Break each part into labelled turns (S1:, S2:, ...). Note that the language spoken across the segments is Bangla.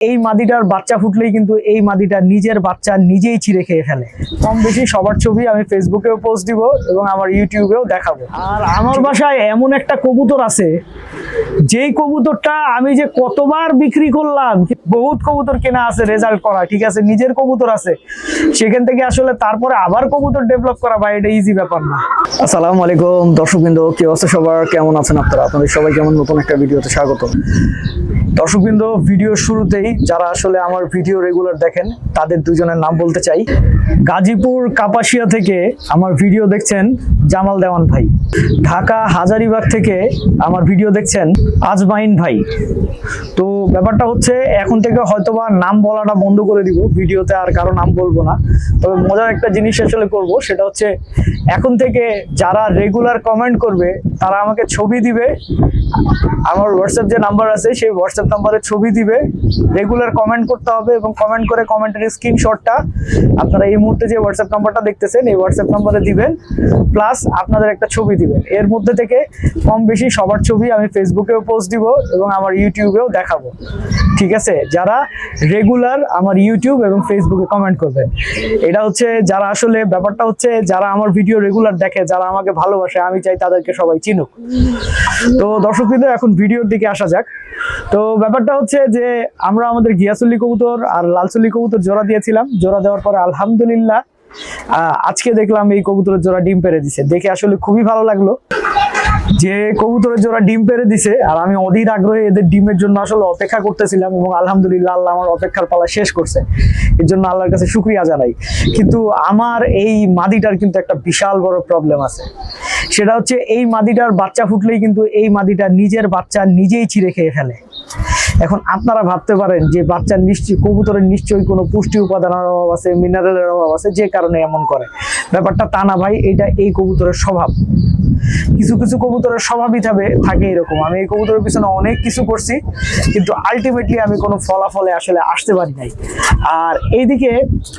S1: এই মাদিটার বাচ্চা ফুটলেই কিন্তু এই মাদিটা নিজের বাচ্চা নিজেই ছিঁড়ে খেয়ে ফেলে। কম বেশি সবার ছবি আমি ফেসবুকেও পোস্ট দিব এবং আমার ইউটিউবেও দেখাবো। আর আমার বাসায় এমন একটা কবুতর আছে, যেই কবুতরটা আমি যে কতবার বিক্রি করলাম, বহুত কবুতর কেনা আছে রেজাল্ট করা, ঠিক আছে, নিজের কবুতর আছে। সেখান থেকে আসলে তারপরে আবার কবুতর ডেভেলপ করা বা এটা ইজি ব্যাপার না। আসসালামু আলাইকুম, দর্শকবৃন্দ, কি অবস্থা সবার? কেমন আছেন আপনারা? আপনাদের সবাই কেমন নতুন একটা ভিডিওতে স্বাগত। দর্শকবৃন্দ, ভিডিও শুরুতেই যারা আসলে আমার ভিডিও রেগুলার দেখেন, তাদের দুজনের নাম বলতে চাই। গাজীপুর, কাপাসিয়া থেকে আমার ভিডিও দেখছেন জামাল দেওয়ান ভাই। ঢাকা, হাজারিবাগ থেকে আমার ভিডিও দেখছেন আজমাইন ভাই। তো ব্যাপারটা হচ্ছে, এখন থেকে হয়তোবা নাম বলাটা বন্ধ করে দিব, ভিডিওতে আর কারও নাম বলব না। তবে মজার একটা জিনিস আসলে করব, সেটা হচ্ছে, এখন থেকে যারা রেগুলার কমেন্ট করবে তারা আমাকে ছবি দিবে। আমার হোয়াটসঅ্যাপ যে নাম্বার আছে, সেই হোয়াটসঅ্যাপ নাম্বারে ছবি দিবে। রেগুলার কমেন্ট করতে হবে এবং কমেন্ট করে কমেন্টের স্ক্রিনশটটা আপনারা এই মুহূর্তে যে হোয়াটসঅ্যাপ নাম্বারটা দেখতেছেন, এই হোয়াটসঅ্যাপ নাম্বারে দিবেন প্লাস আপনাদের একটা ছবি দিবেন। এর মধ্যে থেকে কম বেশি সবার ছবি আমি ফেসবুকেও পোস্ট দিব এবং আমার ইউটিউবেও দেখাবো। ঠিক আছে? যারা রেগুলার আমার ইউটিউব এবং ফেসবুকে কমেন্ট করবেন এটা হচ্ছে যারা আসলে, ব্যাপারটা হচ্ছে যারা আমার ভিডিও রেগুলার দেখে, যারা আমাকে ভালোবাসে, আমি চাই তাদেরকে সবাই চিনুক। তো দর্শকবৃন্দ, এখন ভিডিওর দিকে আসা যাক। তো ব্যাপারটা হচ্ছে যে আমরা আমাদের গিয়াসুল্লি কবুতর আর লালচুল্লি কবুতর জোড়া দিয়েছিলাম। জোড়া দেওয়ার পরে আলহামদুলিল্লাহ আজকে দেখলাম এই কবুতরের জোড়া ডিম পেরে দিছে। দেখে আসলে খুবই ভালো লাগল। যে কবুতরের জোড়া ডিম পেরে দিছে, আর আমি অধীর আগ্রহে এদের ডিমের জন্য আসলে অপেক্ষা করতেছিলাম এবং আলহামদুলিল্লাহ আল্লাহ আমার অপেক্ষার পালা শেষ করছে। এর জন্য আল্লাহর কাছে শুক্রিয়া জানাই। কিন্তু আমার এই মাদিটার কিন্তু একটা বিশাল বড় প্রবলেম আছে। সেটা হচ্ছে এই মাদিটার বাচ্চা ফুটলেই কিন্তু এই মাদিটা নিজের বাচ্চা নিজেই ছিঁড়ে খেয়ে ফেলে। এখন আপনারা ভাবতে পারেন যে বাচ্চার নিশ্চয়ই, কবুতরের নিশ্চয়ই কোনো পুষ্টি উপাদানের অভাব আছে মিনারেলের অভাব আছে, যে কারণে এমন করে। ব্যাপারটা তা না ভাই, এটা এই কবুতরের স্বভাব। কিছু কিছু কবুতরের স্বভাবই থাকে থাকে এরকম। আমি এই কবুতরের পিছনে অনেক কিছু করছি, কিন্তু আলটিমেটলি আমি কোনো ফলাফলে আসলে আসতে পারি নাই। আর এইদিকে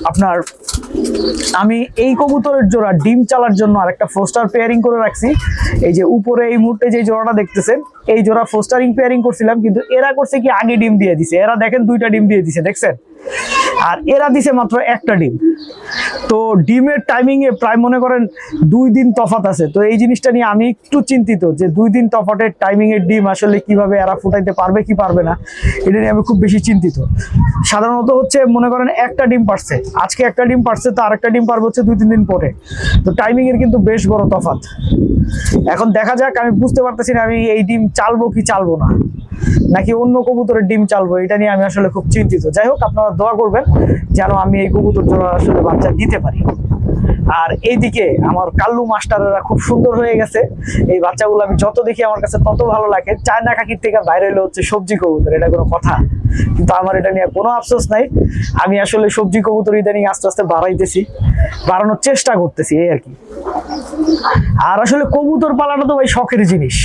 S1: আপনার, আমি এই কবুতরের জোড়া ডিম চালার জন্য আরেকটা ফোস্টার পেয়ারিং করে রাখছি। এই যে উপরে এই মুহূর্তে যে জোড়াটা দেখতেছেন, এই জোড়া ফোস্টারিং পেয়ারিং করছিলাম, কিন্তু এরা করছে কি আগে ডিম দিয়ে দিছে। এরা দেখেন দুইটা ডিম দিয়ে দিছে, দেখছেন? আর এরা দিছে মাত্র একটা ডিম। তো ডিমের টাইমিং এ প্রায় মনে করেন দুই দিন তফাত আছে। তো এই জিনিসটা নিয়ে আমি একটু চিন্তিত যে দুই দিন তফাতের টাইমিং এর ডিম আসলে কীভাবে এরা ফুটাইতে পারবে কি পারবে না, এটা নিয়ে আমি খুব বেশি চিন্তিত। সাধারণত হচ্ছে মনে করেন একটা ডিম পারছে, আজকে একটা ডিম পারছে, তো আরেকটা ডিম পারবে হচ্ছে দুই, তিন দিন পরে। তো টাইমিং এর কিন্তু বেশ বড় তফাৎ। এখন দেখা যাক, আমি বুঝতে পারতেছি না আমি এই ডিম চালবো কি চালবো না। নাকি অন্য কবুতরের ডিম চালবো, এটা নিয়ে আমি আসলে খুব চিন্তিত। যাই হোক, আপনারা দোয়া করবেন যেন আমি এই কবুতর জোড়া আসলে বাচ্চা দিতে পারি। আর এইদিকে আমার কাল্লু মাস্টাররা খুব সুন্দর হয়ে গেছে। এই বাচ্চাগুলো আমি যত দেখি আমার কাছে তত ভালো লাগে। চায়না কাকির থেকে বাইরে হলো হচ্ছে সবজি কবুতর, এটা কোনো কথা। কিন্তু আমার এটা নিয়ে কোনো আফসোস নাই। আমি আসলে সবজি কবুতর ইদানিং আস্তে আস্তে বাড়াইতেছি, বাড়ানোর চেষ্টা করতেছি, এই আর কি। আর আসলে কবুতর পালানো তো ভাই শখের জিনিস।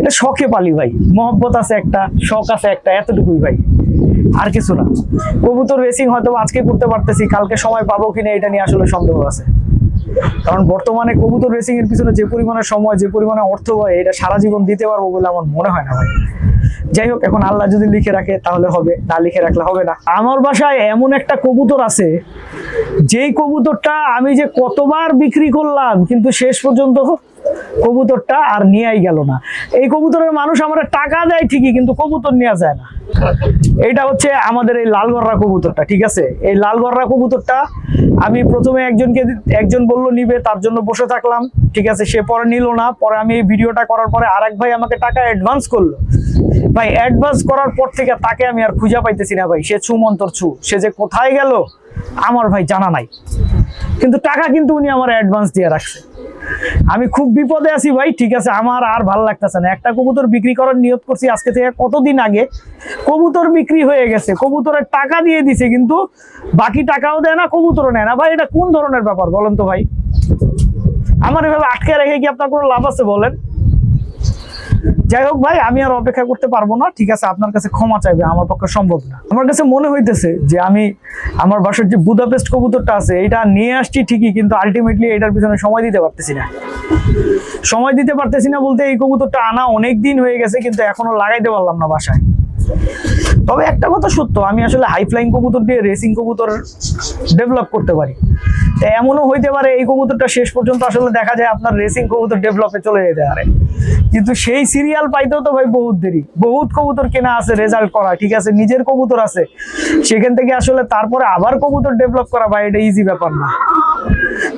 S1: এটা শখে পালি ভাই। মহব্বত আছে একটা, শখ আছে একটা, এতটুকুই ভাই। আর কিছু না। কবুতর রেসিং হয়তো আজকে করতে পারতেছি, কালকে সময় পাবো কিনা এটা নিয়ে আসলে সন্দেহ আছে। কারণ বর্তমানে কবুতর রেসিং এর পিছনে যে পরিমাণে সময়, যে পরিমাণে অর্থ হয়, এটা সারা জীবন দিতে পারব বলে আমার মনে হয় না ভাই। যাই হোক, এখন আল্লাহ যদি লিখে রাখে, তাহলে হবে। না লিখে রাখলে হবে না। আমার বাসায় এমন একটা কবুতর আছে যেই কবুতরটা আমি যে কতবার বিক্রি করলাম, কিন্তু শেষ পর্যন্ত কবুতরটা আর নিয়েই গেল না। এই কবুতরের মানুষ আমার টাকা দেয় ঠিকই, কিন্তু কবুতর নেওয়া যায় না। এটা হচ্ছে আমাদের এই লালগররা কবুতরটা, ঠিক আছে? এই লালগররা কবুতরটা আমি প্রথমে একজনকে একজন বলল, নিবে। তার জন্য বসে থাকলাম, ঠিক আছে? সে পরে নিল না। পরে আমি এই ভিডিওটা করার পরে আরেক ভাই আমাকে টাকা অ্যাডভান্স করল। ভাই অ্যাডভান্স করার পর থেকে তাকে আমি আর খুঁজে পাইতেছি না ভাই। সে ছু মন্তর ছু সে যে কোথায় গেল, আমার ভাই জানা নাই। কিন্তু টাকা কিন্তু উনি আমার অ্যাডভান্স দিয়ে রাখছে। আমি খুব বিপদে আছি ভাই, ঠিক আছে, আমার আর ভালো লাগতেছে না। একটা কবুতর বিক্রি করার নিয়ত করছি আজকে থেকে কতদিন আগে। কবুতর বিক্রি হয়ে গেছে, কবুতরের টাকা দিয়ে দিছে, কিন্তু বাকি টাকাও দেয় না, কবুতরও নেয় না। ভাই, এটা কোন ধরনের ব্যাপার বলেন তো ভাই? আমার এভাবে আটকে রেখে কি আপনার কোনো লাভ আছে বলেন? যাই হোক ভাই, আমি আর অপেক্ষা করতে পারব না। ঠিক আছে, আপনার কাছে ক্ষমা চাইবে, আমার পক্ষে সম্ভব না। আমার কাছে মনে হইতেছে যে আমি আমার বাসার যে বুদাপেস্ট কবুতরটা আছে এটা নিয়ে আসছি ঠিকই, কিন্তু আলটিমেটলি এটার পিছনে সময় দিতে পারতেছি না। সময় দিতে পারতেছি না বলতে এই কবুতরটা আনা অনেক দিন হয়ে গেছে, কিন্তু এখনও লাগাইতে পারলাম না বাসায়। তবে একটা কথা সত্য, আমি আসলে হাই ফ্লাইং কবুতর দিয়ে রেসিং কবুতর ডেভেলপ করতে পারি। এমনও হইতে পারে এই কবুতরটা শেষ পর্যন্ত আসলে দেখা যায় আপনার রেসিং কবুতর ডেভেলপে চলে যেতে পারে। কিন্তু সেই সিরিয়াল পাইতেও তো ভাই বহুত দেরি। বহুত কবুতর কেনা আছে রেজাল্ট করা, ঠিক আছে? নিজের কবুতর আছে। সেখান থেকে আসলে তারপরে আবার কবুতর ডেভেলপ করা ভাই, এটা ইজি ব্যাপার না।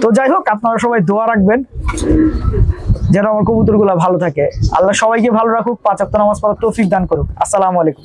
S1: তো যাই হোক, আপনারা সবাই দোয়া রাখবেন যেন আমার কবুতরগুলো ভালো থাকে। আল্লাহ সবাইকে ভালো রাখুক, পাঁচ ওয়াক্ত নামাজ পড়ার তৌফিক দান করুক। আসসালামু আলাইকুম।